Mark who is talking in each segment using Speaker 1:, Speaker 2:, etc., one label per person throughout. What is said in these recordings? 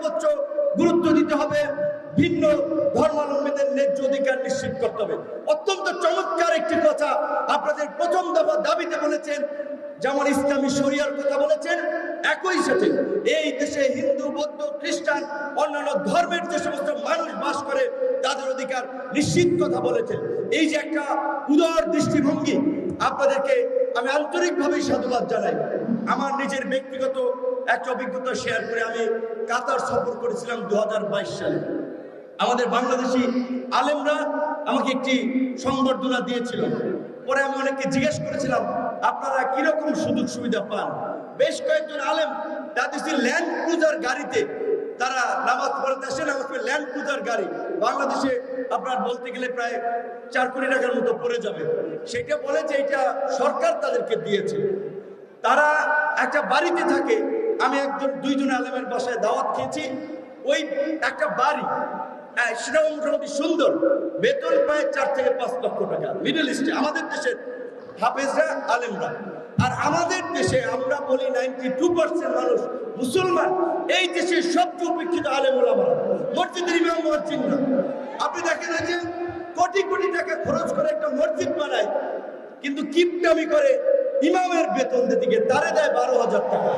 Speaker 1: সর্বোচ্চ গুরুত্ব দিতে হবে। ভিন্ন ধর্মাবলম্বীদের ন্যায্য অধিকার নিশ্চিত করতে হবে। অত্যন্ত চমৎকার একটি কথা আপনাদের প্রথম দফা দাবিতে বলেছেন, যেমন ইসলামী শরিয়ার কথা বলেছেন, একই সাথে এই দেশে হিন্দু, বৌদ্ধ, খ্রিস্টান, অন্যান্য ধর্মের যে সমস্ত মানুষ বাস করে, তাদের অধিকার নিশ্চিত কথা বলেছেন। এই যে একটা উদার দৃষ্টিভঙ্গি আপনাদেরকে আমি আন্তরিকভাবে সাধুবাদ জানাই। আমার নিজের ব্যক্তিগত একটা অভিজ্ঞতা শেয়ার করে আমি কাতার সফর করেছিলাম দু হাজার বাইশ সালে। আমাদের বাংলাদেশি আলেমরা আমাকে একটি সংবর্ধনা দিয়েছিল। পরে আমি অনেককে জিজ্ঞেস করেছিলাম, আপনারা কীরকম সুযোগ সুবিধা পান? বেশ কয়েকজন আলেম তাদের ল্যান্ড ক্রুজার গাড়িতে তারা নামাজ পড়াতে আসে নামাজ পড়ে ল্যান্ড ক্রুজার গাড়ি। বাংলাদেশে আপনার বলতে গেলে প্রায় চার কোটি টাকার মতো পড়ে যাবে। সেটা বলে যে এটা সরকার তাদেরকে দিয়েছে। তারা একটা বাড়িতে থাকে। আমি একজন দুইজন আলেমের বাসায় দাওয়াত খেয়েছি। ওই একটা বাড়ি হ্যাঁ, সেটাও মোটামুটি সুন্দর। বেতন পায় চার থেকে পাঁচ লক্ষ টাকা। মিডল ইস্টে আমাদের দেশের হাফেজরা আলেমরা। আর আমাদের দেশে আমরা বলি নাইনটি টু পার্সেন্ট মানুষ মুসলমান। এই দেশের সবচেয়ে উপেক্ষিত আলেম ওলামারা মসজিদের ইমাম মসজিদ না। আপনি দেখেন যে কোটি কোটি টাকা খরচ করে একটা মসজিদ বানায়, কিন্তু কিপটামি করে ইমামের বেতন দিকে তারে দেয় বারো হাজার টাকা।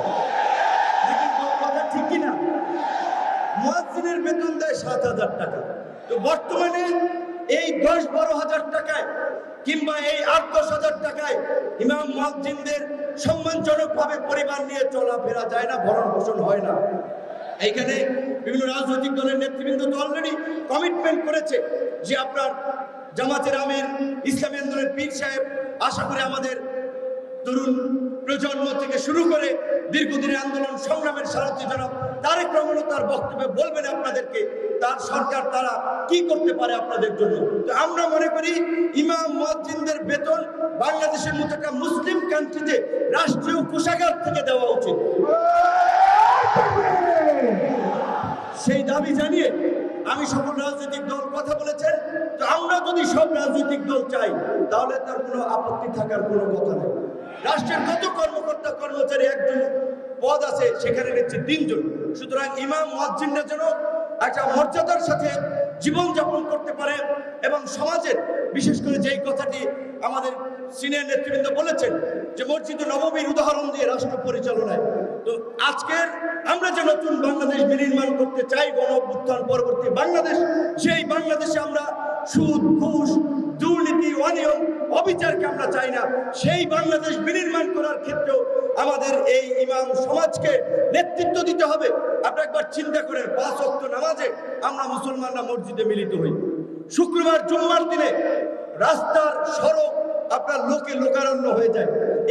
Speaker 1: কথা ঠিক কিনা? মুয়াজ্জিনের বেতন দেয় সাত হাজার টাকা। তো বর্তমানে এই দশ বারো হাজার টাকায় কিংবা এই আট দশ হাজার টাকায় ইমাম মুয়াজ্জিনদের সম্মানজনকভাবে পরিবার নিয়ে চলাফেরা যায় না, ভরণ পোষণ হয় না। এইখানে বিভিন্ন রাজনৈতিক দলের নেতৃবৃন্দ তো অলরেডি কমিটমেন্ট করেছে যে আপনার জামাতের আমির, ইসলামী আন্দোলনের পীর সাহেব, আশা করি আমাদের তরুণ প্রজন্ম থেকে শুরু করে দীর্ঘদিনের আন্দোলন, সংগ্রামের সারথী জনাব তারেক রহমানও তার বক্তব্যে বলবেন আপনাদেরকে। তার সরকার তারা কি করতে পারে আপনাদের জন্য? তো আমরা মনে করি ইমাম মসজিদদের বেতন বাংলাদেশের মতো একটা মুসলিম কান্ট্রিতে রাষ্ট্রীয় কোষাগার থেকে দেওয়া উচিত। সেই দাবি জানিয়ে আমি সকল রাজনৈতিক দল কথা বলেছেন। তো আমরা যদি সব রাজনৈতিক দল চাই, তাহলে তার কোনো আপত্তি থাকার কোনো কথা নেই। রাষ্ট্রের কত কর্মকর্তা, কর্মচারী একজন পদ আছে, সেখানে নিচ্ছে তিনজন। সুতরাং ইমাম মুয়াজ্জিনরা যেন একটা মর্যাদার সাথে জীবন যাপন করতে পারে এবং সমাজের, বিশেষ করে যেই কথাটি আমাদের সিনিয়র নেতৃবৃন্দ বলেছেন যে মসজিদ নবমীর উদাহরণ দিয়ে রাষ্ট্র পরিচালনায়। তো আজকের আমরা যে নতুন বাংলাদেশ বিনির্মাণ করতে চাই, গণ অভ্যুত্থান পরবর্তী বাংলাদেশ, সেই বাংলাদেশে আমরা সুদ, ঘুষ, দুর্নীতি, অনিয়ম, অবিচারকে আমরা চাই না। সেই বাংলাদেশ বিনির্মাণ করার ক্ষেত্রেও আমাদের এই ইমাম সমাজকে নেতৃত্ব দিতে হবে আপনারা একবার চিন্তা করেন, পাঁচ অক্ট নামাজে আমরা মুসলমানরা মসজিদে মিলিত হই। শুক্রবার, জুম্মার দিনে রাস্তার সড়ক আপনার লোকে লোকারণ্য হয়ে যায়।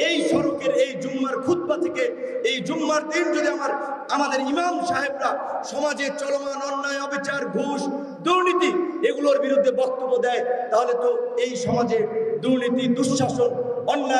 Speaker 1: এই সড়কের এই জুম্মার খুতবা থেকে এই জুম্মার দিন যদি আমার, আমাদের ইমাম সাহেবরা সমাজে চলমান অন্যায়, অবিচার, ঘুষ, দুর্নীতি এগুলোর বিরুদ্ধে বক্তব্য দেয়, তাহলে তো এই সমাজে দুর্নীতি, দুঃশাসন, অন্যায়